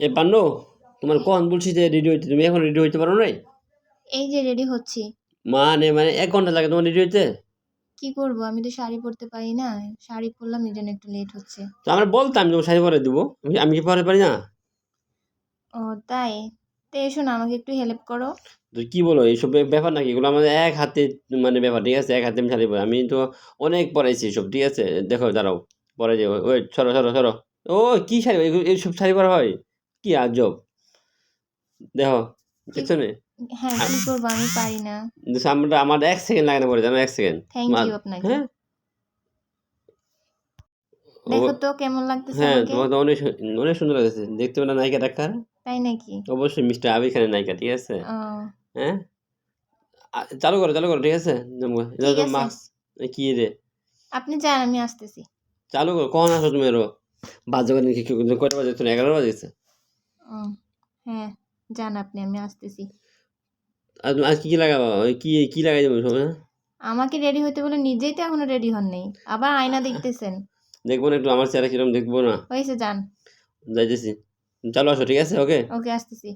এ পান্নু তোমার কখন বলছি যে রেডি হইতে? তুমি এখন রেডি হইতে পারো নাই? এই যে রেডি হচ্ছি। মানে মানে এক ঘণ্টা লাগে তোমার রেডি হইতে? কি করব? আমি তো শাড়ি পরতে পারি না। শাড়ি পরলাম এই জন্য একটু লেট হচ্ছে। তো আমরা বলতাম তোমার শাড়ি পরে দিব। আমি কি পরে পারি না? ও তাই? তো এসো না আমাকে একটু হেল্প করো। তো কি বলো এইসব ব্যাপার নাকি? এগুলো আমাদের এক হাতে মানে ব্যাপার ঠিক আছে? এক হাতে আমি শাড়ি পরে। আমি তো অনেক পরাইছি এসব ঠিক আছে? দেখো দাঁড়াও। পরে যে ওই সরো সরো সরো। ও কি শাড়ি? এইসব শাড়ি পরা হয়? কি আজব? দেখো দেখছ না? হ্যাঁ করব আমি পারি না। আমরা আমার এক সেকেন্ড লাগে না পরে জানো এক সেকেন্ড। থ্যাংক ইউ আপনাকে। হ্যাঁ? দেখো তো কেমন লাগতেছে হ্যাঁ তোমার তো অনেক অনেক সুন্দর দেখতে পেলে নায়িকা ডাক্তার? তাই নাকি? অবশ্যই মিস্টার আবির খানের নায়িকা ঠিক আছে? হ্যাঁ? চালু করো চালু করো ঠিক আছে? কি রে? আপনি যান আমি আসতেছি। চালু করো কখন আসো তুমি আরও? বাজে কয়টা বাজে? এগারো বাজে গেছে? ও হ্যাঁ যান আপনি আমি আসতেছি। আজ কি কি লাগাবো? ওই কি কি লাগাই যাব সব? হ্যাঁ? আমাকে রেডি হতে বলে নিজেই তো এখনও রেডি হন নেই। আবার আয়না দেখতেছেন। দেখব না একটু আমার চেহারা কীরকম দেখব না। হয়েছে যান। যাইতেছি। চলো আসো ঠিক আছে? ওকে ওকে আসতেছি।